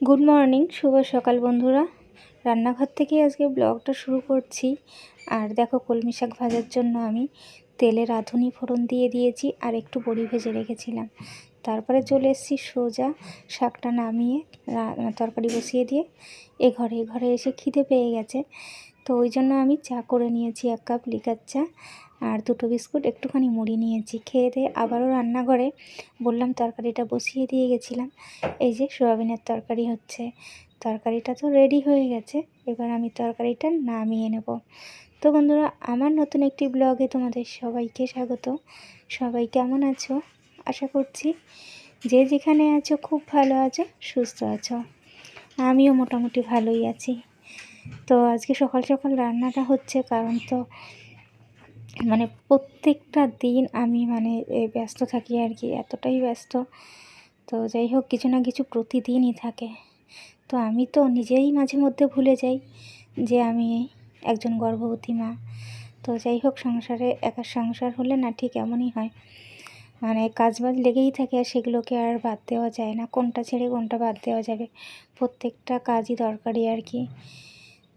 Good morning, শুভ সকাল বন্ধুরা। রান্নাঘর থেকে আজকে ব্লগটা শুরু করছি। আর দেখো, কলমি শাক ভাজার জন্য আমি তেলে রাঁধুনি ফোড়ন দিয়ে দিয়েছি আর একটু বড়ি ভেজে রেখেছিলাম। তারপরে চলে এসেছি সোজা শাকটা নামিয়ে তরকারি বসিয়ে দিয়ে এ ঘরে এ ঘরে এসে খিদে পেয়ে গেছে। তো ওই জন্য আমি চা করে নিয়েছি এক কাপ লিকার চা আর দুটো বিস্কুট, একটুখানি মুড়ি নিয়েছি। খেয়ে দিয়ে আবারও রান্নাঘরে বললাম তরকারিটা বসিয়ে দিয়ে গেছিলাম। এই যে সোয়াবিনের তরকারি হচ্ছে। তরকারিটা তো রেডি হয়ে গেছে। এবার আমি তরকারিটা নামিয়ে নেব। তো বন্ধুরা, আমার নতুন একটি ব্লগে তোমাদের সবাইকে স্বাগত। সবাই কেমন আছো? আশা করছি যে যেখানে আছো খুব ভালো আছো, সুস্থ আছো। আমিও মোটামুটি ভালোই আছি। তো আজকে সকাল সকাল রান্নাটা হচ্ছে, কারণ তো মানে প্রত্যেকটা দিন আমি মানে ব্যস্ত থাকি আর কি, এতটাই ব্যস্ত। তো যাই হোক, কিছু না কিছু প্রতিদিনই থাকে। তো আমি তো নিজেই মাঝে মধ্যে ভুলে যাই যে আমি একজন গর্ভবতী মা। তো যাই হোক, সংসারে একা সংসার হলে না ঠিক এমনই হয়। মানে কাজ বাজ লেগেই থাকে আর সেগুলোকে আর বাদ দেওয়া যায় না। কোনটা ছেড়ে কোনটা বাদ দেওয়া যাবে? প্রত্যেকটা কাজই দরকারি আর কি।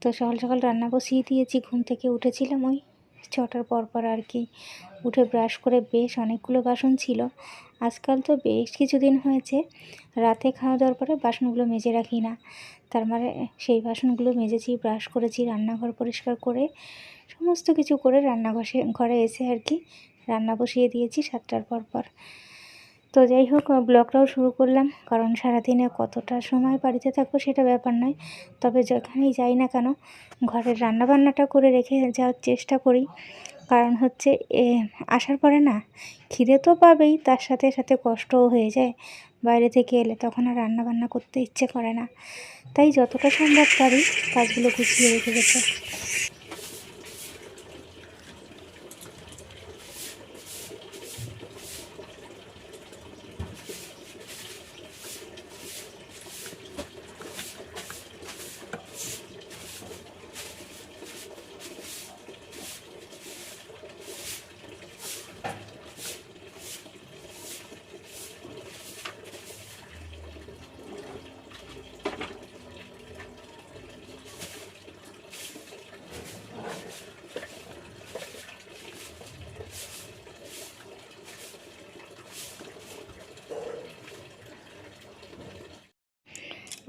তো সকাল সকাল রান্না বসিয়ে দিয়েছি। ঘুম থেকে উঠেছিলাম ওই ছটার পর পর আর কি। উঠে ব্রাশ করে বেশ অনেকগুলো বাসন ছিল। আজকাল তো বেশ কিছুদিন হয়েছে। রাতে খাওয়া দাওয়ার পরে বাসনগুলো মেজে রাখি না। তার মানে সেই বাসনগুলো মেজেছি ব্রাশ করেছি, রান্নাঘর পরিষ্কার করে সমস্ত কিছু করে রান্নাঘরে, ঘরে এসে আর কি রান্না বসিয়ে দিয়েছি সাতটার পর পর। তো যাই হোক ব্লগটাও শুরু করলাম। কারণ সারাদিনে কতটা সময় বাড়িতে থাকব সেটা ব্যাপার নয়। তবে যেখানেই যাই না কেন, ঘরের রান্নাবান্নাটা করে রেখে যাওয়ার চেষ্টা করি। কারণ হচ্ছে আসার পরে না, খিদে তো পাবেই, তার সাথে সাথে কষ্টও হয়ে যায়। বাইরে থেকে এলে তখন আর রান্নাবান্না করতে ইচ্ছে করে না। তাই যতটা সম্ভব পারি, কাজগুলো গুছিয়ে রেখে গেছে।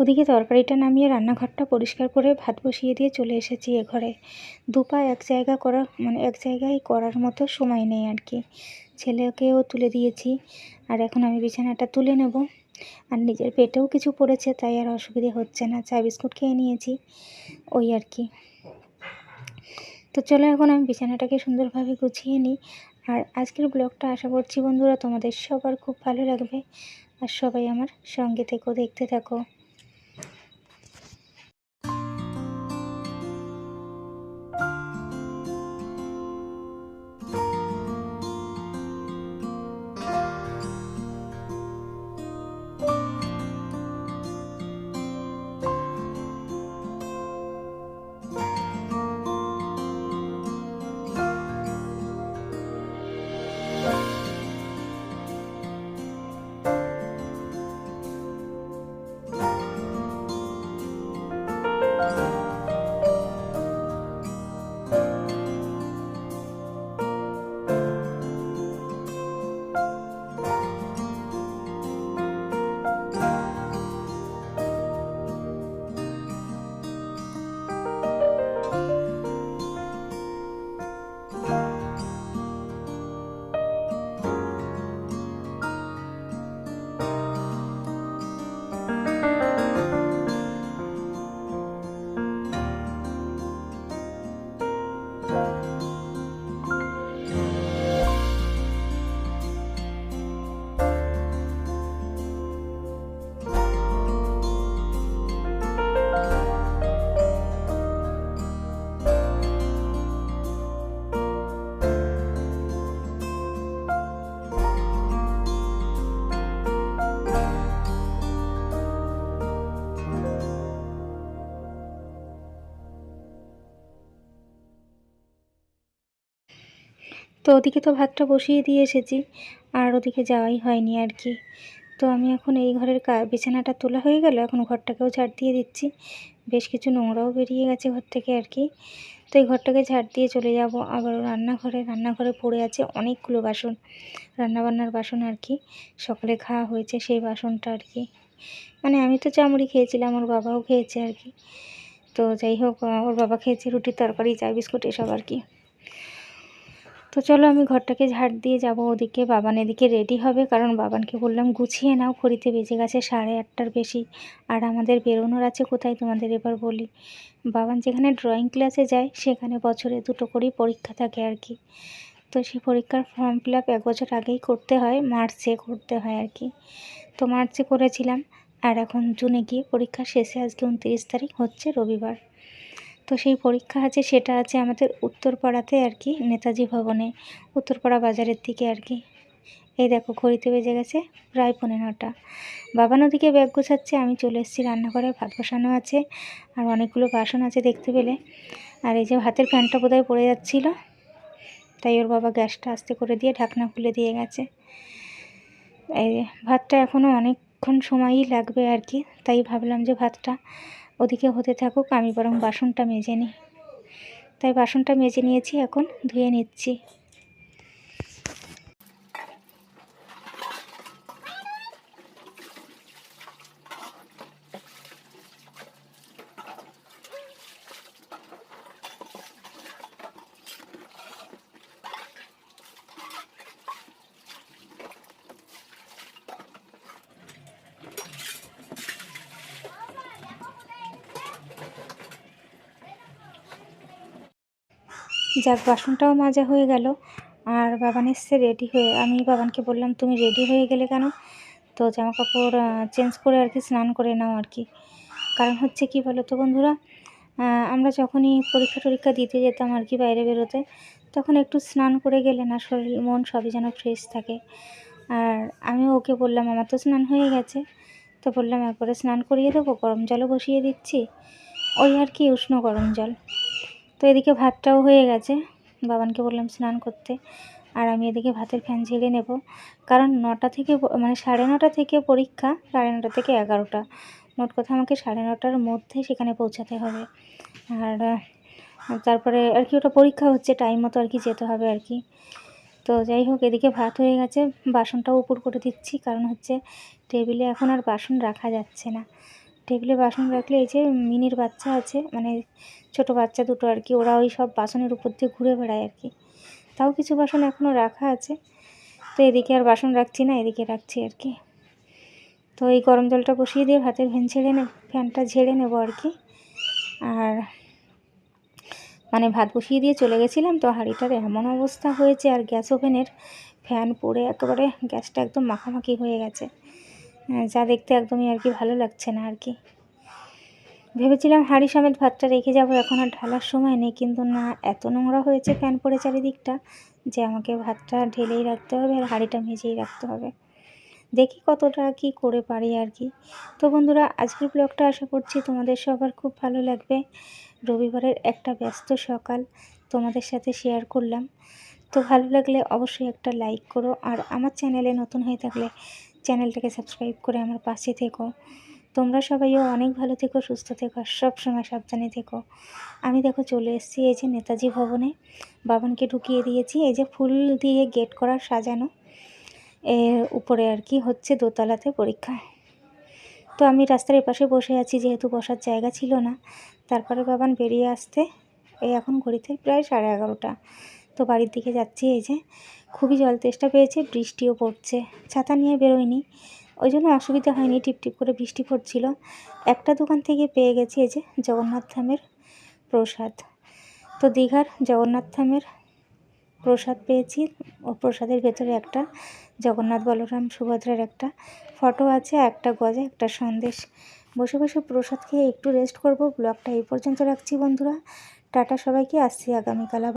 ওদিকে তরকারিটা নামিয়ে রান্নাঘরটা পরিষ্কার করে ভাত বসিয়ে দিয়ে চলে এসেছি এ ঘরে। দুপা এক জায়গা করা মানে এক জায়গায় করার মতো সময় নেই আর কি। ছেলেকেও তুলে দিয়েছি, আর এখন আমি বিছানাটা তুলে নেব। আর নিজের পেটেও কিছু পড়েছে, তাই আর অসুবিধে হচ্ছে না। চা বিস্কুট খেয়ে নিয়েছি, ওই আর কি। তো চলো এখন আমি বিছানাটাকে সুন্দরভাবে গুছিয়ে নিই। আর আজকের ব্লগটা আশা করছি বন্ধুরা তোমাদের সবার খুব ভালো লাগবে। আর সবাই আমার সঙ্গে থেকেও দেখতে থাকো। তো ওদিকে তো ভাতটা বসিয়ে দিয়ে এসেছি, আর ওদিকে যাওয়াই হয়নি আর কি। তো আমি এখন এই ঘরের কা- বিছানাটা তোলা হয়ে গেল, এখন ঘরটাকেও ঝাড় দিয়ে দিচ্ছি। বেশ কিছু নোংরাও বেরিয়ে গেছে ঘর থেকে আর কি। তো এই ঘরটাকে ঝাড় দিয়ে চলে যাব আবার রান্নাঘরে রান্নাঘরে পড়ে আছে অনেকগুলো বাসন, রান্নাবান্নার বাসন আর কি। সকালে খাওয়া হয়েছে সেই বাসনটা আর কি। মানে আমি তো চামড়ি খেয়েছিলাম, ওর বাবাও খেয়েছে আর কি। তো যাই হোক ওর বাবা খেয়েছে রুটি তরকারি চা বিস্কুট, এসব আর কি। তো চলো আমি ঘরটাকে ঝাড় দিয়ে যাব ওদিকে, বাবান এদিকে রেডি হবে। কারণ বাবানকে বললাম গুছিয়ে নাও, খড়িতে বেজে গেছে সাড়ে আটটার বেশি। আর আমাদের বেরোনোর আছে কোথায় তোমাদের এবার বলি? বাবান যেখানে ড্রয়িং ক্লাসে যায়, সেখানে বছরে দুটো করেই পরীক্ষা থাকে আর কি। তো সেই পরীক্ষার ফর্ম ফিল আপ এক বছর আগেই করতে হয় মার্চে করতে হয় আর কি। তো মার্চে করেছিলাম। আর এখন জুনে গিয়ে পরীক্ষা শেষে, আজকে উনত্রিশ তারিখ, হচ্ছে রবিবার। তো সেই পরীক্ষা আছে, সেটা আছে আমাদের উত্তরপাড়াতে আর কি, নেতাজি ভবনে, উত্তরপাড়া বাজারের দিকে আর কি। এই দেখো, ঘড়িতে বেজে গেছে প্রায় পনেরো নটা। বাবান ওদিকে ব্যাগ গোছাচ্ছে, আমি চলে এসেছি রান্নাঘরে, ভাত বসানো আছে, আর অনেকগুলো বাসন আছে দেখতে পেলে। আর এই যে ভাতের ফ্যানটা বোধহয় পড়ে যাচ্ছিল, তাই ওর বাবা গ্যাসটা আস্তে করে দিয়ে ঢাকনা খুলে দিয়ে গেছে। এই ভাতটা এখনও অনেকক্ষণ সময়ই লাগবে আর কি, তাই ভাবলাম যে ভাতটা ওদিকে হতে থাকুক, আমি বরং বাসনটা মেজে নিই। তাই বাসনটা মেজে নিয়েছি, এখন ধুয়ে নিচ্ছি। যাক, বাসনটাও মাজা হয়ে গেল। আর বাবান এসছে রেডি হয়ে। আমি বাবানকে বললাম, তুমি রেডি হয়ে গেলে কেন? তো জামা কাপড় চেঞ্জ করে আর কি স্নান করে নাও আর কি। কারণ হচ্ছে কি বলো তো বন্ধুরা আমরা যখনই পরীক্ষা টরীক্ষা দিতে যেতাম আর কি বাইরে বেরোতে, তখন একটু স্নান করে গেলে না শরীর, মন সবই যেন ফ্রেশ থাকে। আর আমি ওকে বললাম, আমার তো স্নান হয়ে গেছে। তো বললাম, একবারে স্নান করিয়ে দেবো, গরম জলও বসিয়ে দিচ্ছি। ওই আর কি উষ্ণ গরম জল। তো এদিকে ভাতটাও হয়ে গেছে। বাবানকে বললাম স্নান করতে। আর আমি এদিকে ভাতের ফ্যান ঝেড়ে নেব। কারণ নটা থেকে মানে সাড়ে নটা থেকে পরীক্ষা, সাড়ে নটা থেকে এগারোটা। মোট কথা আমাকে সাড়ে নটার মধ্যে সেখানে পৌঁছাতে হবে। আর তারপরে আর কি ওটা পরীক্ষা হচ্ছে, টাইম মতো আর কি যেতে হবে আর কি। তো যাই হোক, এদিকে ভাত হয়ে গেছে। বাসনটাও উপর করে দিচ্ছি। কারণ হচ্ছে টেবিলে এখন আর বাসন রাখা যাচ্ছে না। টেবিলে বাসন রাখলে এই যে মিনির বাচ্চা আছে মানে ছোট বাচ্চা দুটো আর কি, ওরা ওই সব বাসনের উপর দিয়ে ঘুরে বেড়ায় আর কি। তাও কিছু বাসন এখনও রাখা আছে। তো এদিকে আর বাসন রাখছি না, এদিকে রাখছি আর কি। তো এই গরম জলটা বসিয়ে দিয়ে ভাতের ফ্যান ছেড়ে নে, ফ্যানটা ঝেড়ে নেব আর কি। আর মানে ভাত বসিয়ে দিয়ে চলে গেছিলাম, তো হাঁড়িটার এমন অবস্থা হয়েছে আর গ্যাস ওভেনের ফ্যান পড়ে একেবারে, গ্যাসটা একদম মাখামাখি হয়ে গেছে। যা দেখতে একদমই আর কি ভালো লাগছে না আর কি। ভেবেছিলাম হাঁড়ি সমেত ভাতটা রেখে যাব, এখন আর ঢালার সময় নেই, কিন্তু না, এত নোংরা হয়েছে ফ্যান পড়ে চারিদিকটা যে আমাকে ভাতটা ঢেলেই রাখতে হবে আর হাঁড়িটা ভেজেই রাখতে হবে। দেখি কতটা কি করে পারি আর কি। তো বন্ধুরা, আজকের ব্লগটা আশা করছি তোমাদের সবার খুব ভালো লাগবে। রবিবারের একটা ব্যস্ত সকাল তোমাদের সাথে শেয়ার করলাম। তো ভালো লাগলে অবশ্যই একটা লাইক করো আর আমার চ্যানেলে নতুন হয়ে থাকলে চ্যানেলটাকে সাবস্ক্রাইব করে আমার পাশে থেকো। তোমরা সবাইও অনেক ভালো থেকো, সুস্থ থেকো সব সময় সাবধানে থেকো। আমি দেখো চলে এসেছি এই যে নেতাজি ভবনে। বাবানকে ঢুকিয়ে দিয়েছি। এই যে ফুল দিয়ে গেট করা সাজানো এর উপরে আর কি হচ্ছে দোতলাতে পরীক্ষা। তো আমি রাস্তার এপাশে বসে আছি, যেহেতু বসার জায়গা ছিল না। তারপরে বাবান বেরিয়ে আসতে এই এখন ঘড়িতে প্রায় সাড়ে এগারোটা। তো বাড়ির দিকে যাচ্ছি, এই যে খুবই জল তেষ্টা পেয়েছে, বৃষ্টিও পড়ছে। ছাতা নিয়ে বেরোয়নি, ওই জন্য অসুবিধা হয়নি টিপটিপ করে বৃষ্টি পড়ছিল। একটা দোকান থেকে পেয়ে গেছি, এই যে জগন্নাথ ধামের প্রসাদ। তো দীঘার জগন্নাথ ধামের প্রসাদ পেয়েছি, ও প্রসাদের ভেতরে একটা জগন্নাথ বলরাম সুভদ্রার একটা ফটো আছে, একটা গজা, একটা সন্দেশ। বসে বসে প্রসাদ খেয়ে একটু রেস্ট করব, ব্লগটা এই পর্যন্ত রাখছি বন্ধুরা। টাটা সবাইকে, আসছি আগামীকাল।